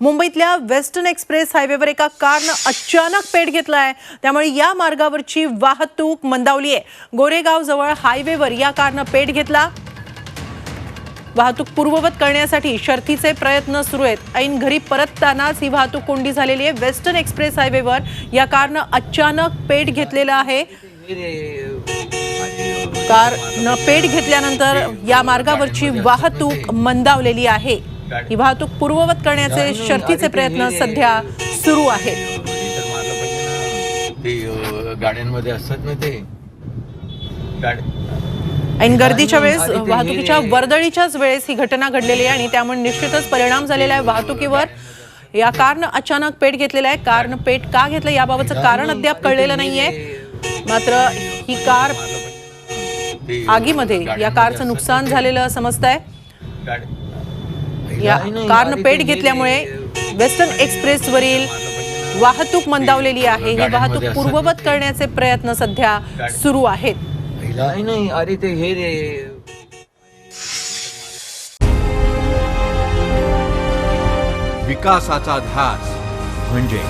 मुंबईतल्या western express हायवेवर एका कारनं अचानक पेट घेतला आहे त्यामुळे या मार्गावरची वाहतूक मंदावली आहे. गोरेगाव जवळ हायवेवर या कारनं पेट घेतला. वाहतूक पूर्ववत करण्यासाठी शर्थीचे प्रयत्न सुरू आहेत. ऐन घरी परततानाच ही वाहतूक कोंडी झालेली आहे. वेस्टर्न एक्सप्रेस हायवेवर या कारनं अचानक पेट घेतलेलं आहे. कारनं पेट घेतल्यानंतर या मार्गावरची वाहतूक मंदावलेली आहे. ही वाहतूक पूर्ववत करण्याचे शर्थीचे प्रयत्न सध्या सुरू आहेत. अं, गाड्यांमध्ये असतात ना ते. गर्दीच्या वेळेस वाहतुकीच्या वर्दळीच्याच वेळेस ही घटना घडलेली आहे आणि त्यामुळे निश्चितच परिणाम झालेला आहे वाहतुकीवर. या कारनं अचानक पेट घेतलेला आहे. कारनं पेट का घेतलं याबाबतचं कारण अद्याप कळलेलं नाहीये. मात्र ही कार आगीमध्ये या कारचं नुकसान झालेलं समजत आहे या कारनं पेट घेतल्यामुळे वेस्टर्न एक्सप्रेसवरील वाहतूक मंदावलेली आहे ही वाहतूक पूर्ववत. करण्याचे प्रयत्न सध्या सुरू आहेत नाही अरे ते हे रे विकासाचा ध्यास म्हणजे